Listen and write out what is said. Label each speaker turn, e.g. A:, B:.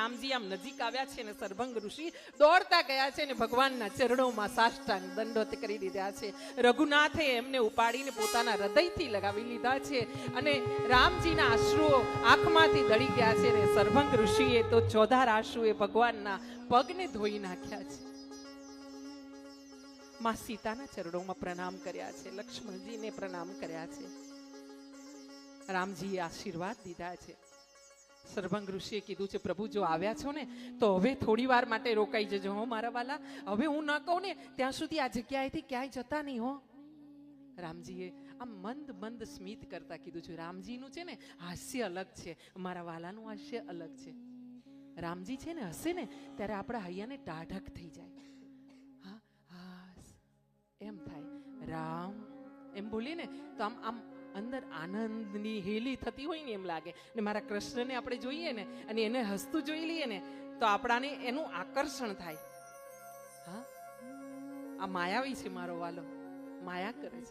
A: રામજી આમ નજીક આવ્યા છે ને સરભંગ ઋષિ દોડતા ગયા છે ને ભગવાનના ચરણોમાં સાષ્ટાંગ દંડોત કરી દીધા છે. રઘુનાથે એમને ઉપાડીને પોતાના હૃદયથી લગાવી લીધા છે અને રામજીના આશ્રુઓ આંખમાંથી દળી ગયા છે ને સરભંગ ઋષિએ તો ચોધાર આંસુએ ભગવાનના પગને ધોઈ નાખ્યા છે. માં સીતાના ચરણોમાં પ્રણામ કર્યા છે, લક્ષ્મણજીને પ્રણામ કર્યા છે. રામજીએ આશીર્વાદ દીધા છે. સરભંગ ઋષિએ કીધું છે, પ્રભુ, જો આવ્યા છો ને, તો હવે થોડી વાર માટે રોકાઈ જજો હો, મારા વાલા. હવે હું ન કહું ને, ત્યાં સુધી આ જગ્યાએથી ક્યાંય જતા નહીં હો. રામજીએ આમ મંદ મંદ સ્મિત કરતા કીધું છે, રામજીનું છે ને, હાસ્ય અલગ છે, મારા વાલાનું હાસ્ય અલગ છે. રામજી છે ને, હસે ને, ત્યારે આપણા હૈયાને ટાઢક થઈ જાય. હા હા એમ થાય. રામ, એમ બોલીએ ને, તો આમ આમ અંદર આનંદની હેલી થતી હોય ને એમ લાગે. ને મારા કૃષ્ણને આપણે જોઈએ ને, અને એને હસતું જોઈ લઈએ ને, તો આપણાને એનું આકર્ષણ થાય. હા? આ માયાવી છે મારો વાલો. માયા કરે છે.